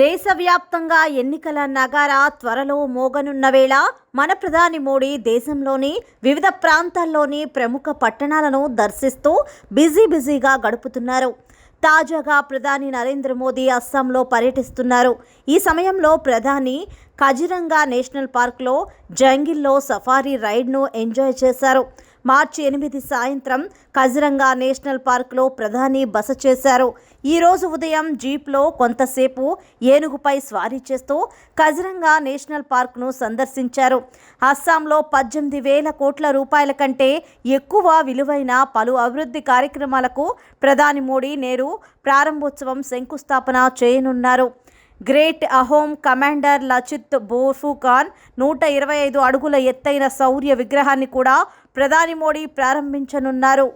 దేశవ్యాప్తంగా ఎన్నికల నగార త్వరలో మోగనున్న వేళ మన ప్రధాని మోడీ దేశంలోని వివిధ ప్రాంతాల్లోని ప్రముఖ పట్టణాలను దర్శిస్తూ బిజీ బిజీగా గడుపుతున్నారు. తాజాగా ప్రధాని నరేంద్ర మోదీ అస్సాంలో పర్యటిస్తున్నారు. ఈ సమయంలో ప్రధాని కజిరంగా నేషనల్ పార్క్లో జంగిల్లో సఫారీ రైడ్ను ఎంజాయ్ చేశారు. మార్చి ఎనిమిది సాయంత్రం కజిరంగా నేషనల్ పార్క్లో ప్రధాని బస చేశారు. ఈరోజు ఉదయం జీప్లో కొంతసేపు ఏనుగుపై స్వారీ చేస్తూ కజిరంగా నేషనల్ పార్క్ను సందర్శించారు. అస్సాంలో పద్దెనిమిది వేల కోట్ల రూపాయల కంటే ఎక్కువ విలువైన పలు అభివృద్ధి కార్యక్రమాలకు ప్రధాని మోడీ నేరు ప్రారంభోత్సవం శంకుస్థాపన చేయనున్నారు. గ్రేట్ అహోమ్ కమాండర్ లచిత్ బోర్ఫుఖాన్ నూట ఇరవై ఐదు అడుగుల ఎత్తైన శౌర్య విగ్రహాన్ని కూడా ప్రధాని మోడీ ప్రారంభించనున్నారు.